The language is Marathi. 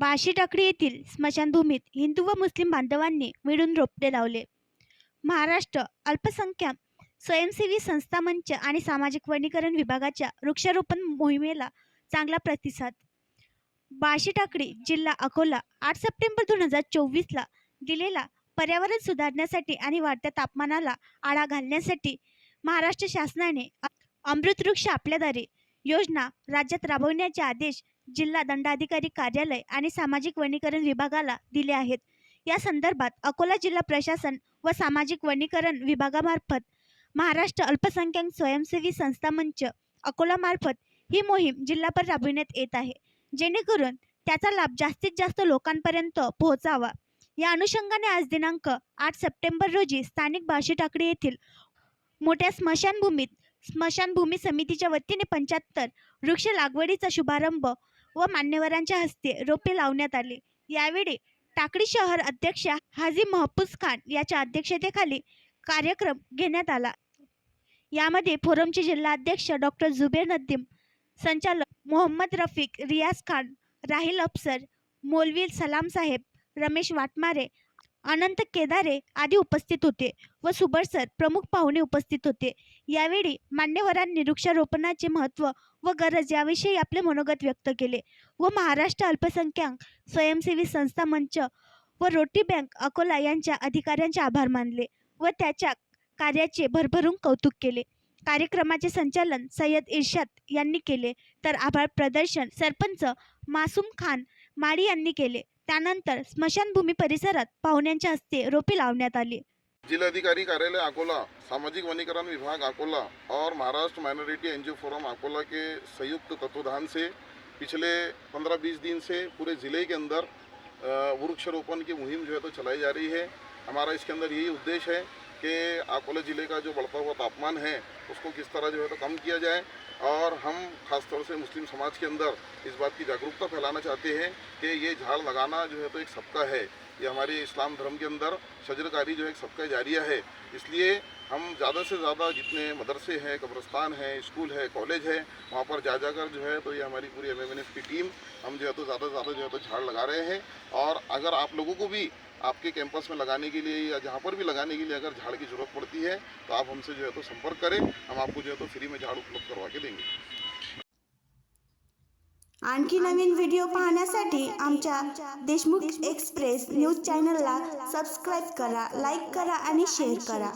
बाशी टाकडी येथील स्मशानभूमीत हिंदू व मुस्लिम बांधवांनी मिळून रोपटे लावले. महाराष्ट्र अल्पसंख्याक स्वयंसेवी संस्था मंच आणि सामाजिक वनीकरण विभागाच्या वृक्षारोपण मोहिमेला चांगला प्रतिसाद. बाशी टाकडी जिल्हा अकोला आठ सप्टेंबर दोन हजार चोवीसला दिलेला पर्यावरण सुधारण्यासाठी आणि वाढत्या तापमानाला आळा घालण्यासाठी महाराष्ट्र शासनाने अमृतवृक्ष आपल्याद्वारे योजना राज्यात राबवण्याचे आदेश जिल्हा दंडाधिकारी कार्यालय आणि सामाजिक वनीकरण विभागाला दिले आहेत. या संदर्भात अकोला जिल्हा प्रशासन व सामाजिक वनीकरण विभागामार्फत महाराष्ट्र अल्पसंख्याक स्वयंसेवी संस्था मंच अकोलामार्फत ही मोहीम जिल्हाभर राबविण्यात येत आहे. जेणेकरून त्याचा लाभ जास्तीत जास्त लोकांपर्यंत पोहोचावा. या अनुषंगाने आज दिनांक आठ सप्टेंबर रोजी स्थानिक बाशी टाकडी येथील मोठ्या स्मशानभूमीत स्मशानभूमी समितीच्या वतीने पंच्याहत्तर वृक्ष लागवडीचा शुभारंभ व मान्यवरांच्या हस्ते रोपे लावण्यात आले. यावेळी टाकळी शहर अध्यक्ष हाजी महफूज खान याच्या अध्यक्षतेखाली कार्यक्रम घेण्यात आला. यामध्ये फोरमचे जिल्हाध्यक्ष डॉक्टर जुबेर नद्दीम संचालक मोहम्मद रफिक रियाज खान राहिल अफसर मोलवी सलाम साहेब रमेश वाटमारे अनंत केदारे आदी उपस्थित होते व सुबर सर प्रमुख पाहुणे उपस्थित होते. यावेळी मान्यवरांनी वृक्षारोपणाचे महत्त्व व गरज याविषयी आपले मनोगत व्यक्त केले व महाराष्ट्र अल्पसंख्याक स्वयंसेवी संस्था मंच व रोटी बँक अकोला यांच्या अधिकाऱ्यांचे आभार मानले व त्याच्या कार्याचे भरभरून कौतुक केले. कार्यक्रमाचे संचालन सय्यद इर्शाद यांनी केले. तर आभार प्रदर्शन सरपंच मासूम खान माडी यांनी केले. त्यानंतर स्मशानभूमी परिसरात पाहुण्यांच्या हस्ते रोपे लावण्यात आली. जिलाधिकारी कार्यालय अकोला, सामाजिक वनीकरण विभाग अकोला और Maharashtra minority NGO forum Akola के संयुक्त तत्वाधान से पिछले 15-20 दिन से पूरे ज़िले के अंदर वृक्षारोपण की मुहिम जो है तो चलाई जा रही है। हमारा इसके अंदर यही उद्देश्य है कि अकोला ज़िले का जो बढ़ता हुआ तापमान है, उसको किस तरह जो है तो कम किया जाए और हम खासतौर से मुस्लिम समाज के अंदर इस बात की जागरूकता फैलाना चाहते हैं कि ये झाड़ लगाना जो है तो एक सबका है। ये हमारे इस्लाम धर्म के अंदर शजरकारी जो है एक सबका जारिया है। इसलिए हम ज़्यादा से ज़्यादा जितने मदरसे हैं, कब्रस्तान हैं, स्कूल है, कॉलेज है, वहाँ पर जा जाकर जो है तो ये हमारी पूरी एमएमएनएफ की टीम हम जो है तो ज़्यादा से ज़्यादा जो है तो झाड़ लगा रहे हैं। और अगर आप लोगों को भी आपके कैंपस में लगाने के लिए या जहाँ पर भी लगाने के लिए अगर झाड़ की ज़रूरत पड़ती है तो आप हमसे जो है तो संपर्क करें। हम आपको जो है तो फ्री में झाड़ उपलब्ध करवा के देंगे। आणखी नवीन वीडियो पाहण्यासाठी आमच्या Deshmukh express news channel subscribe करा, लाईक करा आणि शेअर करा.